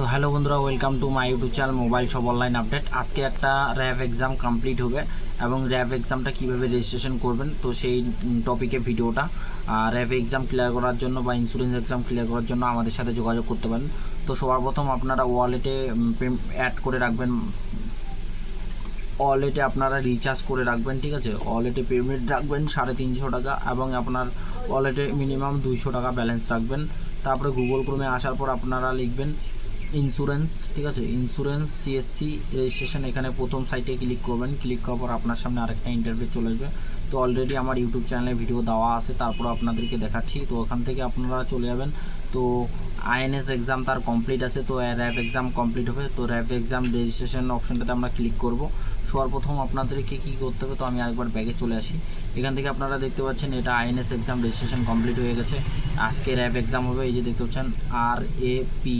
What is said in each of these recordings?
তো হ্যালো বন্ধুরা welcome to my YouTube channel mobile সব অনলাইন আপডেট আজকে একটা র্যাব এক্সাম কমপ্লিট হবে এবং র্যাব এক্সামটা কীভাবে রেজিস্ট্রেশন করবেন, তো সেই টপিকে ভিডিওটা। র্যাব এক্সাম ক্লিয়ার করার জন্য বা ইন্স্যুরেন্স এক্সাম ক্লিয়ার করার জন্য আমাদের সাথে যোগাযোগ করতে পারেন। তো সবার প্রথম আপনারা ওয়ালেটে অ্যাড করে রাখবেন। ওয়ালেটে আপনারা রিচার্জ করে রাখবেন, ঠিক আছে? ওয়ালেটে পেমেন্ট রাখবেন সাড়ে তিনশো টাকা এবং আপনার ওয়ালেটে মিনিমাম দুইশো টাকা ব্যালেন্স রাখবেন। তারপরে গুগল ক্রোমে আসার পর আপনারা লিখবেন ইন্স্যুরেন্স ঠিক আছে? ইন্স্যুরেন্স সিএসসি রেজিস্ট্রেশন এখানে প্রথম সাইটে ক্লিক করবেন। ক্লিক করার পর আপনার সামনে আরেকটা ইন্টারভিউ চলে আসবে। তো অলরেডি আমার ইউটিউব চ্যানেলে ভিডিও দেওয়া আছে, তারপর আপনাদেরকে দেখাচ্ছি। তো ওখান থেকে আপনারা চলে যাবেন। তো আইএনএস এক্সাম তার কমপ্লিট আছে, তো র্যাব এক্সাম কমপ্লিট হবে। তো র্যাব এক্সাম রেজিস্ট্রেশন অপশনটাতে আমরা ক্লিক করব। সর্বপ্রথম আপনাদেরকে কী করতে হবে, তো আমি আরেকবার ব্যাগে চলে আসি। এখান থেকে আপনারা দেখতে পাচ্ছেন, এটা আইএনএস এক্সাম রেজিস্ট্রেশন কমপ্লিট হয়ে গেছে। আজকে র্যাব এক্সাম হবে, এই যে দেখতে পাচ্ছেন আর এ পি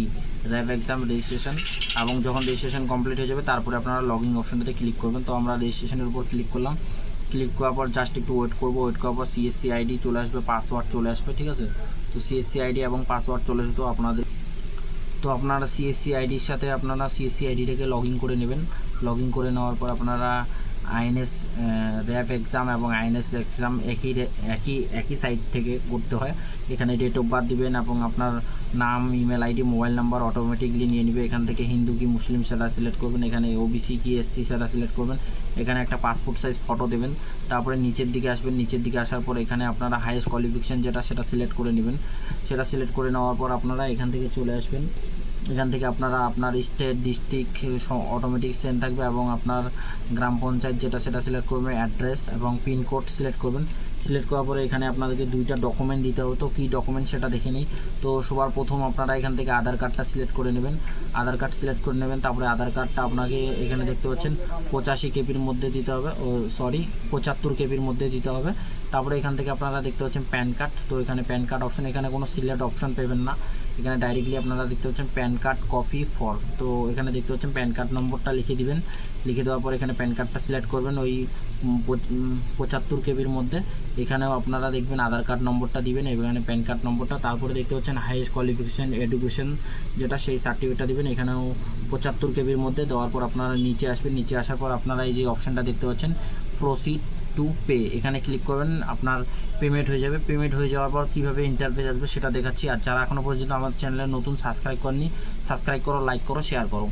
র্যাব এক্সাম রেজিস্ট্রেশন এবং যখন রেজিস্ট্রেশন কমপ্লিট হয়ে যাবে, তারপরে আপনারা লগ লগিং অপশনটাতে ক্লিক করবেন। তো আমরা রেজিস্ট্রেশনের উপর ক্লিক করলাম। ক্লিক করার পর জাস্ট একটু ওয়েট করব। ওয়েট করার পর সিএসসি আইডি চলে আসবে পাসওয়ার্ড চলে আসবে, ঠিক আছে? তো সিএসসি আইডি এবং পাসওয়ার্ড চলে আসবে, তো আপনাদের তো আপনারা সিএসসি আইডির সাথে আপনারা সিএসসি আইডিটাকে লগ ইন করে নেবেন। লগ ইন করে নেওয়ার পর আপনারা আইএনএস র্যাপ এক্সাম এবং আইএনএস এক্সাম একই একই একই সাইট থেকে করতে হয়। এখানে ডেট অফ বার্থ দিবেন এবং আপনার নাম email ID mobile number automatically নিয়ে নেবে। এখান থেকে হিন্দু কি মুসলিম সেটা সিলেক্ট করবেন। এখানে ওবিসি কি এসসি সেটা সিলেক্ট করবেন। এখানে একটা পাসপোর্ট সাইজ ফটো দেবেন। তারপরে নিচের দিকে আসবেন। নিচের দিকে আসার পর এখানে আপনারা হাইয়েস্ট কোয়ালিফিকেশন যেটা সেটা সিলেক্ট করে নেবেন। সেটা সিলেক্ট করে নেওয়ার পর আপনারা এখান থেকে চলে আসবেন। এখান থেকে আপনারা আপনার স্টেট, ডিস্ট্রিক্ট অটোমেটিক সেন্ড থাকবে এবং আপনার গ্রাম পঞ্চায়েত যেটা সেটা সিলেক্ট করবেন অ্যাড্রেস এবং পিনকোড সিলেক্ট করবেন। সিলেক্ট করার পরে এখানে আপনাদেরকে দুইটা ডকুমেন্ট দিতে হবে। তো কী ডকুমেন্ট সেটা দেখে নিই। তো সবার প্রথম আপনারা এখান থেকে আধার কার্ডটা সিলেক্ট করে নেবেন। আধার কার্ড সিলেক্ট করে নেবেন, তারপরে আধার কার্ডটা আপনাকে এখানে দেখতে পাচ্ছেন, পঁচাশি কেপির মধ্যে দিতে হবে। ও সরি পঁচাত্তর কেপির মধ্যে দিতে হবে। তারপরে এখান থেকে আপনারা দেখতে পাচ্ছেন প্যান কার্ড তো এখানে প্যান কার্ড অপশন এখানে কোনো সিলেক্ট অপশন পাবেন না। এখানে ডাইরেক্টলি আপনারা দেখতে পাচ্ছেন প্যান কার্ড কপি ফর তো এখানে দেখতে পাচ্ছেন প্যান কার্ড নম্বরটা লিখে দিবেন। লিখে দেওয়ার পর এখানে প্যান কার্ডটা সিলেক্ট করবেন ওই পঁচাত্তর কেবির মধ্যে। এখানেও আপনারা দেখবেন আধার কার্ড নম্বরটা দিবেন, এখানে প্যান কার্ড নম্বরটা। তারপরে দেখতে পাচ্ছেন হাইয়েস্ট কোয়ালিফিকেশান এডুকেশন যেটা সেই সার্টিফিকেটটা দিবেন। এখানেও পঁচাত্তর কেবির মধ্যে দেওয়ার পর আপনারা নিচে আসবেন। নিচে আসার পর আপনারা এই যে অপশানটা দেখতে পাচ্ছেন প্রসিড টু পে এখানে ক্লিক করবেন, আপনার পেমেন্ট হয়ে যাবে। পেমেন্ট হয়ে যাওয়ার পর কীভাবে ইন্টারফেস আসবে সেটা দেখাচ্ছি। আর যারা এখনও পর্যন্ত আমার চ্যানেলে নতুন সাবস্ক্রাইব করেনি সাবস্ক্রাইব করো লাইক করো শেয়ার করো।